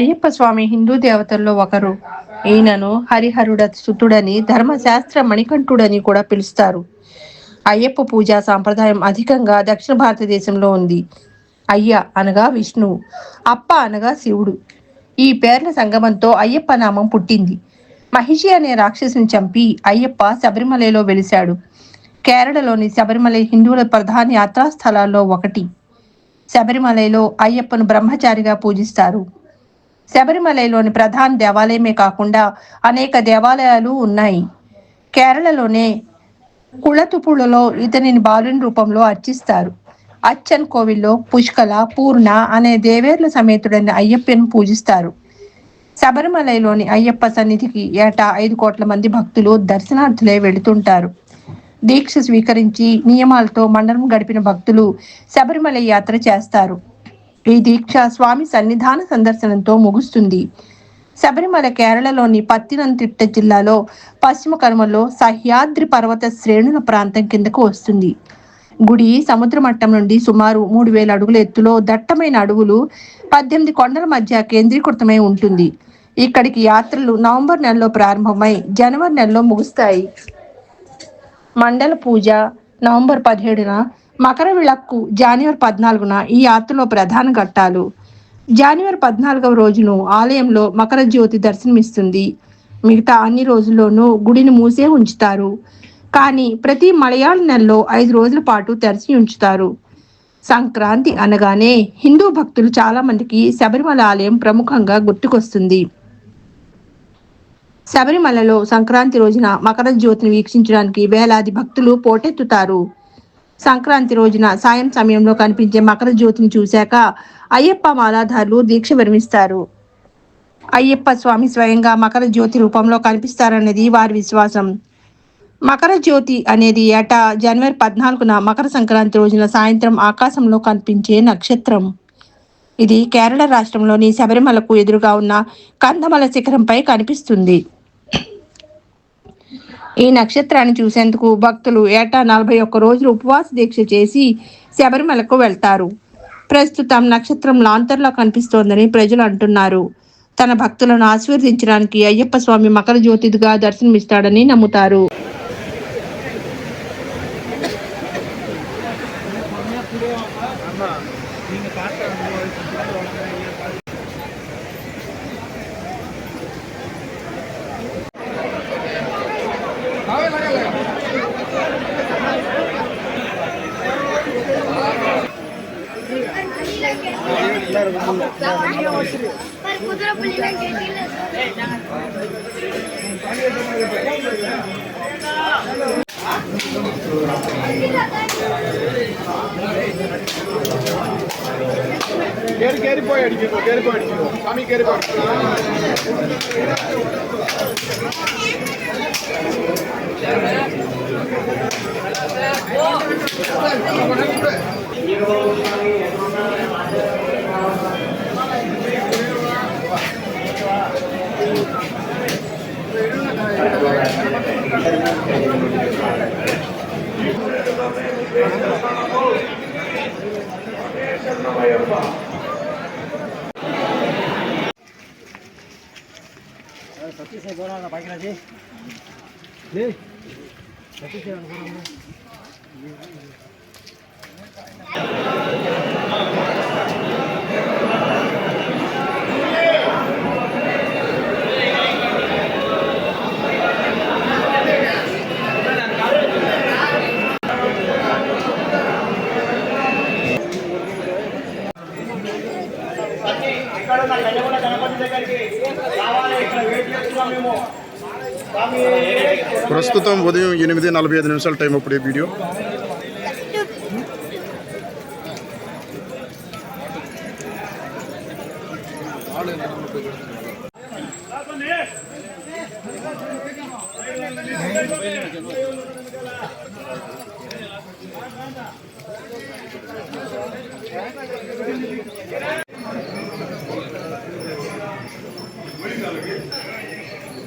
అయ్యప్ప స్వామి హిందూ దేవతల్లో ఒకరు. ఈయనను హరిహరుడ సుతుడని ధర్మశాస్త్ర మణికంఠుడని కూడా పిలుస్తారు. అయ్యప్ప పూజా సాంప్రదాయం అధికంగా దక్షిణ భారతదేశంలో ఉంది. అయ్య అనగా విష్ణువు అప్ప అనగా శివుడు. ఈ పేర్ల సంగమంతో అయ్యప్ప నామం పుట్టింది. మహిషి అనే రాక్షసుని చంపి అయ్యప్ప శబరిమలలో వెలిశాడు. కేరళలోని శబరిమల హిందువుల ప్రధాన యాత్రాస్థలాల్లో ఒకటి. శబరిమలలో అయ్యప్పను బ్రహ్మచారిగా పూజిస్తారు. శబరిమలలోని ప్రధాన దేవాలయమే కాకుండా అనేక దేవాలయాలు ఉన్నాయి. కేరళలోనే కుళతుపులలో ఇతనిని బాలుని రూపంలో అర్చిస్తారు. అచ్చన్ కోవిల్లో పుష్కల పూర్ణ అనే దేవేర్ల సమేతుడైన అయ్యప్పను పూజిస్తారు. శబరిమలలోని అయ్యప్ప సన్నిధికి ఏటా ఐదు కోట్ల మంది భక్తులు దర్శనార్థులే వెళుతుంటారు. దీక్ష స్వీకరించి నియమాలతో మండలం గడిపిన భక్తులు శబరిమల యాత్ర చేస్తారు. ఈ దీక్ష స్వామి సన్నిధాన సందర్శనంతో ముగుస్తుంది. శబరిమల కేరళలోని పత్తినంతిట్ట జిల్లాలో పశ్చిమ కనుమలో సహ్యాద్రి పర్వత శ్రేణుల ప్రాంతం కిందకు వస్తుంది. గుడి సముద్ర మట్టం నుండి సుమారు మూడు వేల అడుగుల ఎత్తులో దట్టమైన అడవులు పద్దెనిమిది కొండల మధ్య కేంద్రీకృతమై ఉంటుంది. ఇక్కడికి యాత్రలు నవంబర్ నెలలో ప్రారంభమై జనవరి నెలలో ముగుస్తాయి. మండల పూజ నవంబర్ పదిహేడున మకర విళక్కు జనవరి పద్నాలుగున ఈ యాత్రలో ప్రధాన ఘట్టాలు. జనవరి పద్నాలుగవ రోజును ఆలయంలో మకర జ్యోతి దర్శనమిస్తుంది. మిగతా అన్ని రోజుల్లోనూ గుడిని మూసే ఉంచుతారు. కానీ ప్రతి మలయాళ నెలలో ఐదు రోజుల పాటు తెరిచి ఉంచుతారు. సంక్రాంతి అనగానే హిందూ భక్తులు చాలా మందికి శబరిమల ఆలయం ప్రముఖంగా గుర్తుకొస్తుంది. శబరిమలలో సంక్రాంతి రోజున మకర జ్యోతిని వీక్షించడానికి వేలాది భక్తులు పోటెత్తుతారు. సంక్రాంతి రోజున సాయం సమయంలో కనిపించే మకర జ్యోతిని చూశాక అయ్యప్ప మాలాధారులు దీక్ష విరమిస్తారు. అయ్యప్ప స్వామి స్వయంగా మకర జ్యోతి రూపంలో కనిపిస్తారన్నది వారి విశ్వాసం. మకర జ్యోతి అనేది ఏటా జనవరి పద్నాలుగున మకర సంక్రాంతి రోజున సాయంత్రం ఆకాశంలో కనిపించే నక్షత్రం. ఇది కేరళ రాష్ట్రంలోని శబరిమలకు ఎదురుగా ఉన్న కందమల శిఖరంపై కనిపిస్తుంది. ఈ నక్షత్రాన్ని చూసేందుకు భక్తులు ఏటా నలభై ఒక్క రోజులు ఉపవాస దీక్ష చేసి శబరిమలకు వెళ్తారు. ప్రస్తుతం నక్షత్రం లాంతర్లో కనిపిస్తోందని ప్రజలు అంటున్నారు. తన భక్తులను ఆశీర్వదించడానికి అయ్యప్ప స్వామి మకర జ్యోతిదిగా దర్శనమిస్తాడని నమ్ముతారు. கேரி கேரி போய் அடிக்கணும். கேரி போய் அடிக்கணும். சாமி கேரி போய் அடிக்கணும். சத்தீஷை போகிறாங்க பாக்கிராஜி ஏய் சத்தீஷை போகிறாங்க ప్రస్తుతం ఉదయం ఎనిమిది నలభై ఐదు నిమిషాలు టైం అప్పుడు ఈ వీడియో ఆన్లైన్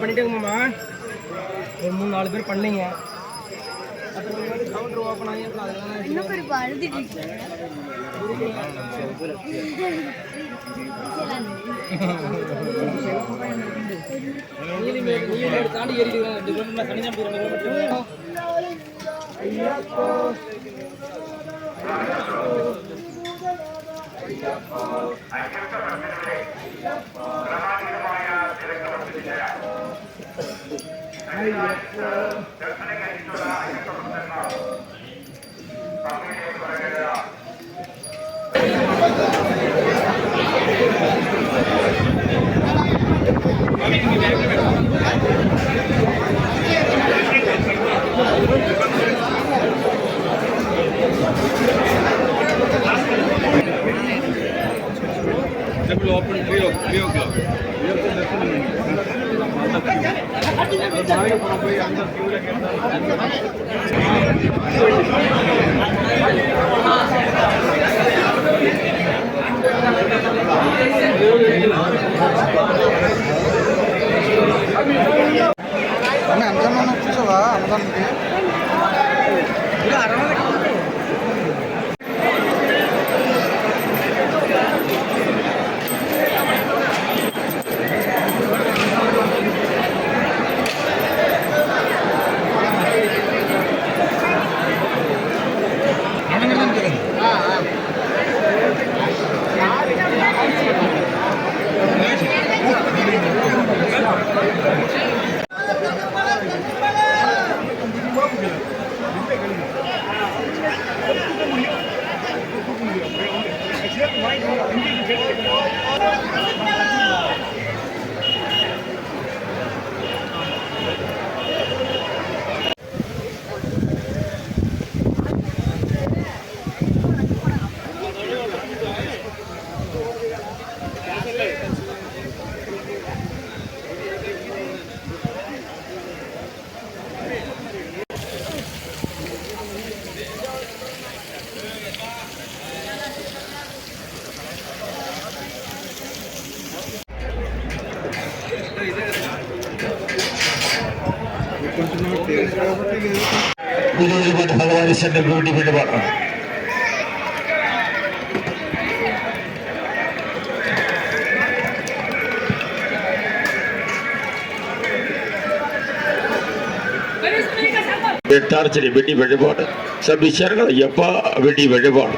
ஆல்ரெடி பண்ணிட்டேங்கம்மா ஒரு மூணு நாலு பேர் பண்ணீங்க. அப்புறம் கவுண்டர் ஓப்பன் ஆகிருக்கும் அதெல்லாம் இன்னும் பெரிய அழுதுட்டு இருக்கேன் நீலிமேடு நீலிமேடு தாண்டி ஏறிடுவேன் ரெண்டு கிலோமீட்டர் தனியாக போய் ரெண்டு கிலோமீட்டர் Christ. ఎంతమంది వచ్చేసావా? అమ్మదానికి అరవై right here. ഭഗവാൻ സെന്റർ വേണ്ടി വേണ്ടി പാടണം എട്ടാർച്ചടി വെടി വഴിപാട് സബിശരങ്ങൾ അയ്യപ്പ വെടി വഴിപാട്